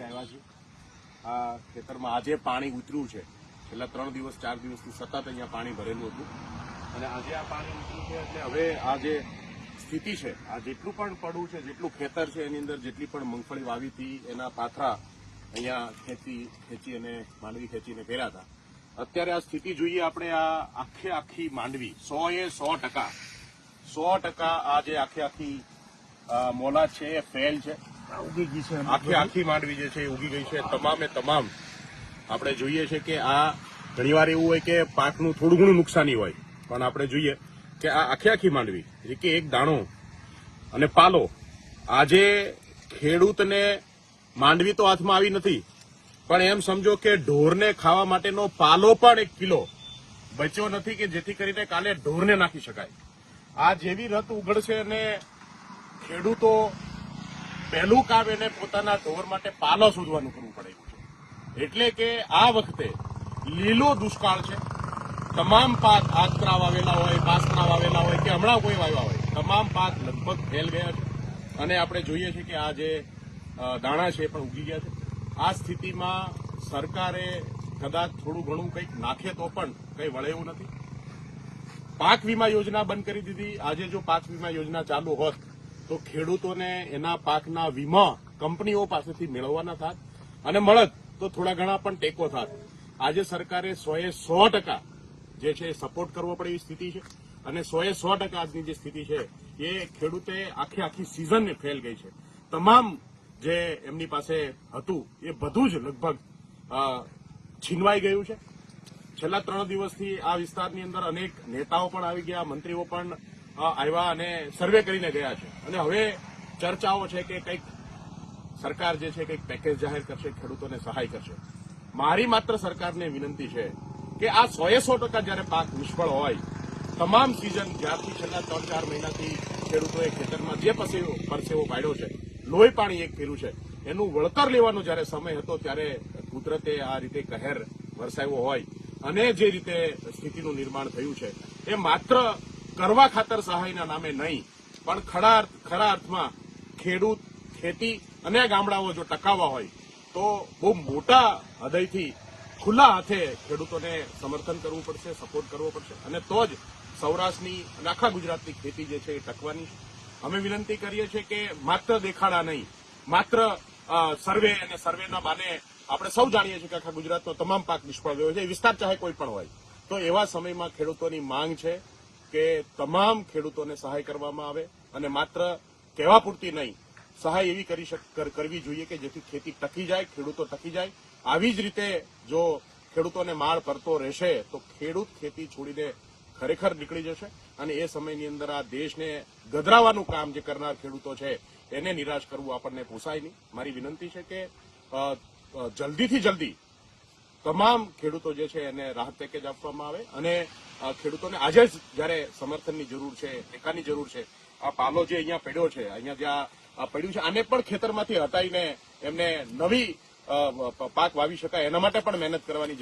ખાતે આવ્યા છીએ આ ખેતરમાં આજે પાણી ઉતર્યું છે. છેલ્લા ત્રણ દિવસ, ચાર દિવસથી સતત અહીંયા પાણી ભરેલું હતું. અને આજે આ પાણી ઉતર્યું છે એટલે હવે આ જે સ્થિતિ છે, આ જેટલું પણ પડવું છે, જેટલું ખેતર છે એની અંદર, જેટલી પણ મગફળી વાવી હતી, એના પાથરા અહીંયા ખેંચી ખેંચી અને માંડવી ખેંચીને પહેર્યા હતા. અત્યારે આ સ્થિતિ જોઈએ આપણે આ આખે આખી માંડવી, સો એ સો ટકા. સો ટકા આ જે આખે આખી મોલા છે એ ફેલ છે. ઉગી ગઈ છે આખી આખી માંડવી જે છે એ ઉગી ગઈ છે. તમામે તમામ આપણે જોઈએ છે કે આ ઘણીવાર એવું હોય કે પાકનું થોડું ઘણું નુકસાની હોય, પણ આપણે જોઈએ કે આ આખી આખી માંડવી, જે કે એક દાણો અને પાલો આજે ખેડૂતને માંડવી તો હાથમાં આવી નથી, પણ એમ સમજો કે ઢોરને ખાવા માટેનો પાલો પણ એક કિલો બચ્યો નથી કે જેથી કરીને કાલે ઢોરને નાખી શકાય. આ જેવી રથ ઉઘડશે અને ખેડૂતો પહેલું કામ એને પોતાના ઢોર માટે પાલો શોધવાનું કરવું પડે છે. એટલે કે આ વખતે લીલો દુષ્કાળ છે. તમામ પાક આતરા વાવેલા હોય બાસરા વાવેલા હોય કે હમણાં કોઈ વાવ્યા હોય, તમામ પાક લગભગ ફેલ ગયા છે. અને આપણે જોઈએ છીએ કે આ જે દાણા છે એ પણ ઉગી ગયા છે. આ સ્થિતિમાં સરકારે કદાચ થોડું ઘણું કંઈક નાખે તો પણ કંઈ વળે એવું નથી. પાક વીમા યોજના બંધ કરી દીધી. આજે જો પાક વીમા યોજના ચાલુ હોત તો ખેડૂતોને એના પાકના વીમા કંપનીઓ પાસેથી મેળવવાના થાત અને મળત તો થોડા ઘણા પણ ટેકો થાત. આજે સરકારે સોએ સો ટકા જે છે એ સપોર્ટ કરવો પડે એવી સ્થિતિ છે અને સોએ સો ટકા આજની જે સ્થિતિ છે એ ખેડૂતે આખી આખી સિઝનને ફેલ ગઈ છે. તમામ જે એમની પાસે હતું એ બધું જ લગભગ છીનવાઈ ગયું છે. છેલ્લા ત્રણ દિવસથી આ વિસ્તારની અંદર અનેક નેતાઓ પણ આવી ગયા, મંત્રીઓ પણ આવ્યા અને સર્વે કરીને ગયા છે. અને હવે ચર્ચાઓ છે કે કંઈક સરકાર જે છે, કંઈક પેકેજ જાહેર કરશે, ખેડૂતોને સહાય કરશે. મારી માત્ર સરકારને વિનંતી છે કે આ સોએ સો ટકા જ્યારે પાક નિષ્ફળ હોય, તમામ સિઝન જ્યારથી છેલ્લા ત્રણ ચાર મહિનાથી ખેડૂતોએ ખેતરમાં જે પસેવો પરસેવો પાડ્યો છે, લોહી પાણી એક ફેર્યું છે, એનું વળતર લેવાનો જ્યારે સમય હતો ત્યારે કુદરતે આ રીતે કહેર વરસાવ્યો હોય અને જે રીતે સ્થિતિનું નિર્માણ થયું છે, એ માત્ર કરવા ખાતર સહાયના નામે નહીં, પણ ખરા ખરા અર્થમાં ખેડૂત, ખેતી અને ગામડાઓ જો ટકાવવા હોય, તો બહુ મોટા હૃદયથી ખુલ્લા હાથે ખેડૂતોને સમર્થન કરવું પડશે સપોર્ટ કરવો પડશે. અને તો જ સૌરાષ્ટ્રની અને આખા ગુજરાતની ખેતી જે છે એ ટકવાની અમે વિનંતી કરીએ છીએ કે માત્ર દેખાડા નહીં, માત્ર સર્વે અને સર્વેના બાને આપણે સૌ જાણીએ છીએ કે આખા ગુજરાતનો તમામ પાક નિષ્ફળ ગયો છે. વિસ્તાર ચાહે કોઈ પણ હોય. તો એવા સમયમાં ખેડૂતોની માંગ છે કે તમામ ખેડૂતોને સહાય કરવામાં આવે અને માત્ર કહેવા પૂરતી નહીં, સહાય એવી કરી કરવી જોઈએ કે જેથી ખેતી ટકી જાય, ખેડૂતો ટકી જાય. આવી જ રીતે જો ખેડૂતોને માળ પડતો રહેશે, તો ખેડૂત ખેતી છોડીને ખરેખર નીકળી જશે અને એ સમયની અંદર આ દેશને ગધરાવાનું કામ જે કરનાર ખેડૂતો છે, એને નિરાશ કરવું આપણને પોસાય નહીં. મારી વિનંતી છે કે જલ્દીથી જલ્દી તમામ ખેડૂતો જે છે એને રાહત પેકેજ આપવામાં આવે અને ખેડૂતોને આજે જ જ્યારે સમર્થનની જરૂર છે, ટેકાની જરૂર છે, આ પાલો જે અહીંયા પડ્યો છે, અહીંયા જ્યાં પડ્યું છે, આને પણ ખેતરમાંથી હટાવીને એમને નવી પાક વાવી શકાય, એના માટે પણ મહેનત કરવાની